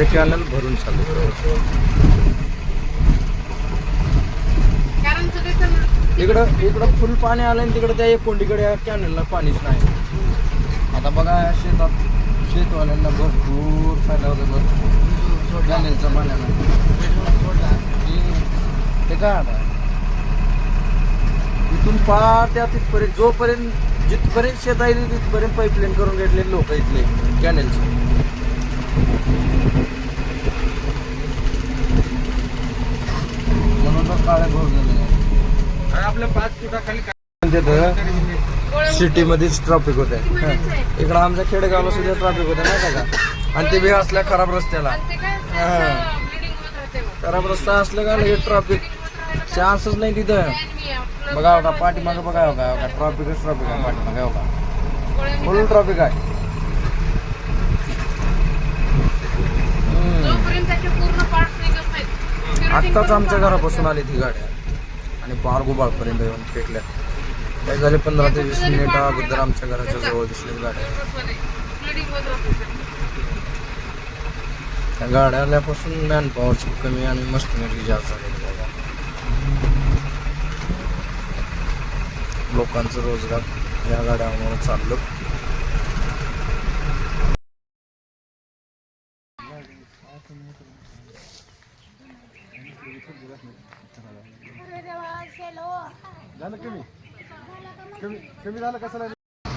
खालचे कॅनल भरून चालू इकडं इकडं फुल पाणी आलं आणि तिकडं त्या एक कोंडीकडे या कॅनलला पाणीच नाही. आता बघा शेतात शेतवाल्यांना भरपूर फायदा होतो भरपूर कॅनलच्या पाण्याला. ते काय आता? इथून पार त्या तिथपर्यंत जोपर्यंत जिथपर्यंत शेत आहे तिथपर्यंत पाईपलाईन करून घेतले लोक इथले कॅनेलचे सिटी मध्येच ट्रॉफिक होते. इकडं आमच्या खेडेगावला सुद्धा ट्रॉफिक होते नाही का? आणि ते बी असल्या खराब रस्त्याला. हा. होत. खराब रस्ता असलं का हे ट्रॉफिक चान्सच नाही तिथं. बघा हो का पाठीमागं बघा हो का ट्रॉफिकच ट्रॉफिक आहे पाठीमागं हो का फुल ट्रॉफिक आहे. आत्ताच आमच्या घरापासून आली ती गाड्या आणि पार येऊन फेकल्या. काय झाले पंधरा ते वीस मिनिट अगोदर आमच्या घराच्या जवळ दिसली गाड्या त्या गाड्या आल्यापासून मॅन पॉवरची कमी आणि मस्त मिळली जास्त झालेली बाबा लोकांचं रोजगार या गाड्यामुळे चाललं.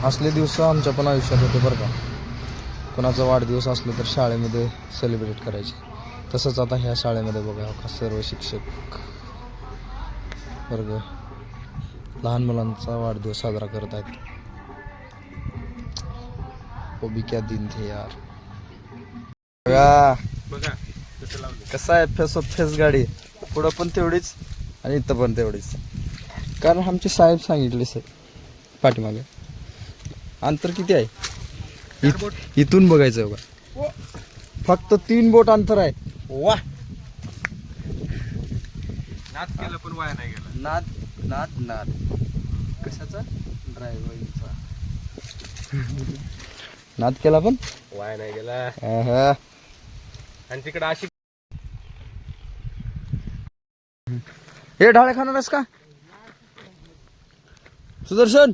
असले दिवस आमच्या पण आयुष्यात होते बरं का. कोणाचा वाढदिवस असलं तर शाळेमध्ये सेलिब्रेट करायचे. तसंच आता ह्या शाळेमध्ये बघा का सर्व शिक्षक. वर्ग लहान मुलांचा वाढदिवस साजरा करत आहेत. ओबी क्या दिन थे यार. बघा बघा. कसं लावलं कसं आहे फेस ऑफ फेस गाडी. पुढं पण तेवढीच आणि इथं पण तेवढीच. कारण आमचे साहेब सांगितले सर पाठीमागे. अंतर किती आहे? इथून बघायचं बघा. फक्त तीन बोट अंतर आहे. वा. नाच केलं पण वाया नाही गेला. नाद नाद नाद. कशाचा? ड्रायव्हरचा नाद केला पण? वाया नाही गेला. आणि तिकडे अशी हे ढाळे खाणार आहेस का? सुदर्शन!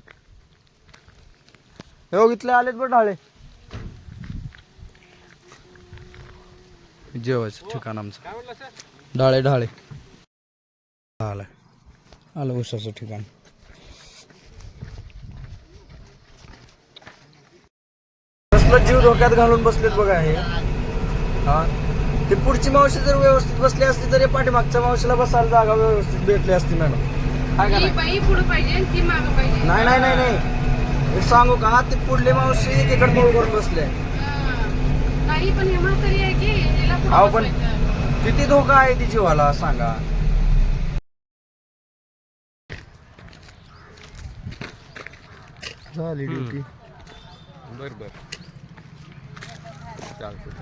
हे इथले आलेत बघ ढाळे. जेवायचं ठिकाण आमचं. ढाळे ढाळे. आलं. आलं उसाचं ठिकाण. कसलं जीव धोक्यात घालून बसलेत बघा हे. हा? ते पुढची मावशी जर व्यवस्थित बसली असती तर पाठीमागच्या मावशीला बसायला जागा व्यवस्थित भेटली असती मॅडम. काय ती करायचं? बाई पुढे पाहिजे आणि ती मागं पाहिजे. नाही नाही नाही नाही. एक सांगू का? ते पुढली मावशी तिकड मूळ करून बसले हा. नाही पण हे म्हातारी आहे की तिला पुढं अहो, पण- बसवायचं. किती धोका आहे ती जीवाला सांगा. झाली ड्युटी. बर बर. चालतं